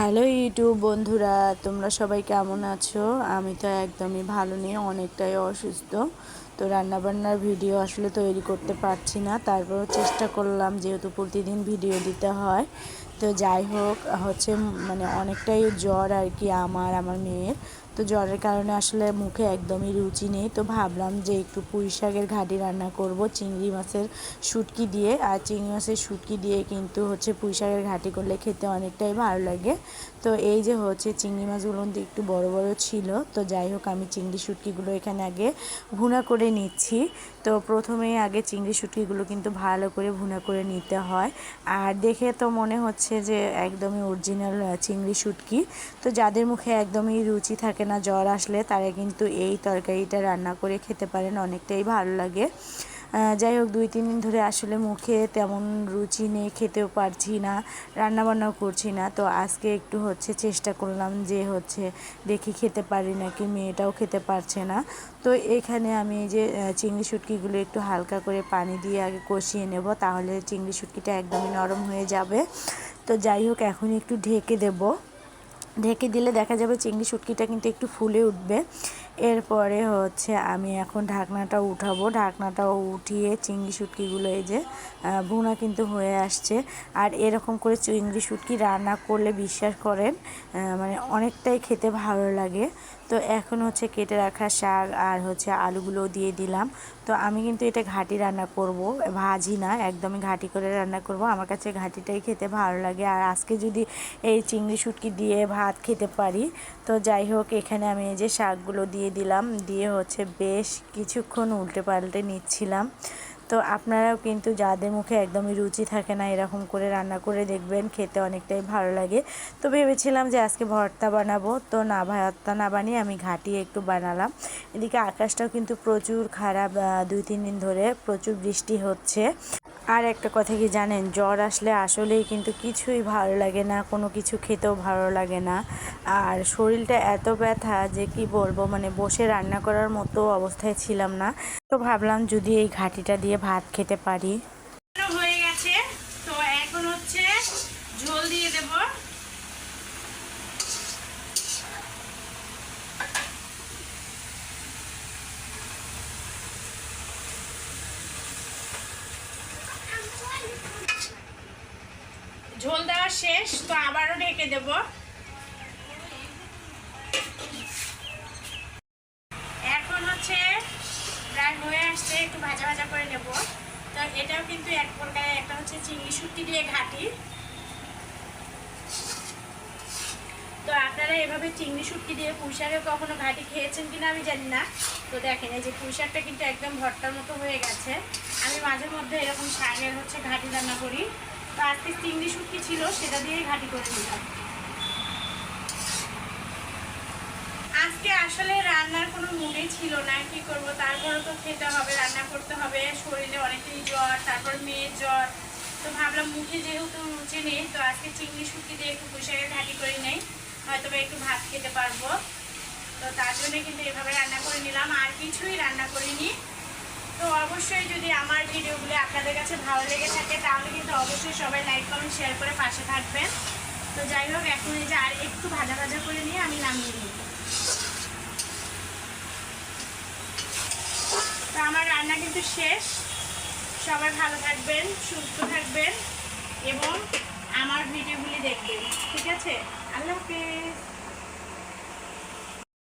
Hello YouTube বন্ধুরা, তোমরা সবাই কেমন আছো? আমি তো একদমই ভালো নেই, অনেকটাই অসুস্থ। তো রান্নাবান্নার ভিডিও আসলে তৈরি করতে পারছি না, তারপরও চেষ্টা করলাম যেহেতু প্রতিদিন ভিডিও দিতে হয়। তো যাই হোক, হচ্ছে মানে অনেকটাই জ্বর আর কি আমার আমার মেয়ের। তো জ্বরের কারণে আসলে মুখে একদমই রুচি নেই। তো ভাবলাম যে একটু পুঁই শাকের ঘাটি রান্না করব, চিংড়ি মাছের শুটকি দিয়ে। আর চিংড়ি মাছের শুটকি দিয়ে কিন্তু হচ্ছে পুঁই শাকের ঘাটি করলে খেতে অনেকটাই ভালো লাগে। তো এই যে হচ্ছে চিংড়ি মাছগুলো একটু বড় বড় ছিল। তো যাই হোক, আমি চিংড়ি শুটকিগুলো এখানে আগে ভুনা করে নিচ্ছি। তো প্রথমেই আগে চিংড়ি শুটকিগুলো কিন্তু ভালো করে ভুনা করে নিতে হয়। আর দেখে তো মনে হচ্ছে যে একদমই অরিজিনাল চিংড়ি শুটকি। তো যাদের মুখে একদমই রুচি থাকে না, জ্বর আসলে তারা কিন্তু এই তরকারিটা রান্না করে খেতে পারেন, অনেকটাই ভালো লাগে। যাই হোক, দুই, তিন দিন ধরে আসলে মুখে তেমন রুচি নেই, খেতেও পারছি না, রান্নাবান্নাও করছি না। তো আজকে একটু হচ্ছে চেষ্টা করলাম যে হচ্ছে দেখি খেতে পারি নাকি, মেয়েটাও খেতে পারছে না। তো এখানে আমি যে চিংড়ি শুটকিগুলো একটু হালকা করে পানি দিয়ে আগে কষিয়ে নেব, তাহলে চিংড়ি শুটকিটা একদমই নরম হয়ে যাবে। তো যাই হোক, এখন একটু ঢেকে দেবো। ঢেকে দিলে দেখা যাবে চিংড়ি শুটকিটা কিন্তু একটু ফুলে উঠবে। এরপরে হচ্ছে আমি এখন ঢাকনাটা উঠাবো। ঢাকনাটা উঠিয়ে চিংড়ি শুটকিগুলো এই যে ভুনা কিন্তু হয়ে আসছে। আর এরকম করে চিংড়ি শুটকি রান্না করলে বিশ্বাস করেন মানে অনেকটাই খেতে ভালো লাগে। তো এখন হচ্ছে কেটে রাখা শাক আর হচ্ছে আলুগুলো দিয়ে দিলাম। তো আমি কিন্তু এটা ঘাটি রান্না করব, ভাজি না, একদমই ঘাটি করে রান্না করব। আমার কাছে ঘাটিটাই খেতে ভালো লাগে। আর আজকে যদি এই চিংড়ি শুটকি দিয়ে ভাত খেতে পারি, তো যাই হোক, এখানে আমি এই যে শাকগুলো দিয়ে দিলাম। দিয়ে হচ্ছে বেশ কিছুক্ষণ উল্টে পাল্টে নিচ্ছিলাম। তো আপনারাও কিন্তু যাদের মুখে একদমই রুচি থাকে না এরকম করে রান্না করে দেখবেন, খেতে অনেকটাই ভালো লাগে। তো ভেবেছিলাম যে আজকে ভর্তা বানাবো। তো না ভর্তা না বানিয়ে আমি ঘাটিয়ে একটু বানালাম। এদিকে আকাশটাও কিন্তু প্রচুর খারাপ দুই, তিন দিন ধরে প্রচুর বৃষ্টি হচ্ছে। আর একটা কথা কি জানেন? জ্বর আসলে আসলেই কিন্তু কিছুই ভালো লাগে না, কোনো কিছু খেতেও ভালো লাগে না। আর শরীরটা এত ব্যথা যে কি বলব মানে বসে রান্না করার মতো অবস্থায় ছিলাম না। তো ভাবলাম যদি এই ঘাটিটা দিয়ে ভাত খেতে পারি। হয়ে গেছে। তো এখন হচ্ছে ঝোল দিয়ে দেব। ঝোল দেওয়া শেষ, তো আবারও ঢেকে দেবো। আসছে, একটু ভাজা ভাজা করে নেব। তো এটাও কিন্তু এক প্রকারের একটা হচ্ছে চিংড়ি শুটকি দিয়ে ঘাটি। তো আপনারা এভাবে চিংড়ি শুটকি দিয়ে পুঁইশাকে কখনো ঘাটি খেয়েছেন কিনা আমি জানি না। তো দেখেন, এই যে পুঁইশাকটা কিন্তু একদম ভর্তার মতো হয়ে গেছে। আমি মাঝে মধ্যে এরকম শাকের হচ্ছে ঘাটি রান্না করি। আজকে চিংড়ি শুটকি ছিল, সেটা দিয়েই ঘাটি করে দিলাম আজকে আসলে রান্নার কোনো মুডেই ছিল না, কি করব? তারপরে তো খেতে হবে, রান্না করতে হবে, শরীরে অনেকটাই জ্বর, তারপর মেয়ের জ্বর। তো ভাবলাম মুখে যেহেতু রুচি নেই, তো আজকে চিংড়ি শুকি দিয়ে একটু পুষাকে ঘাটি করে নেই হয়তো একটু ভাত খেতে পারব। তো তার জন্য কিন্তু এভাবে রান্না করে নিলাম, আর কিছুই রান্না করিনি। তো অবশ্যই যদি আমার ভিডিওগুলি আপনাদের কাছে ভালো লেগে থাকে, তাহলে কিন্তু অবশ্যই সবাই লাইক কমেন্ট শেয়ার করে পাশে থাকবেন। তো যাই হোক, এখন এই যে আর একটু ভাজা ভাজা করে নিয়ে আমি নামিয়ে নিই। তো আমার রান্না কিন্তু শেষ। সবাই ভালো থাকবেন, সুস্থ থাকবেন এবং আমার ভিডিওগুলি দেখবেন। ঠিক আছে? আল্লাহ হাফিজ।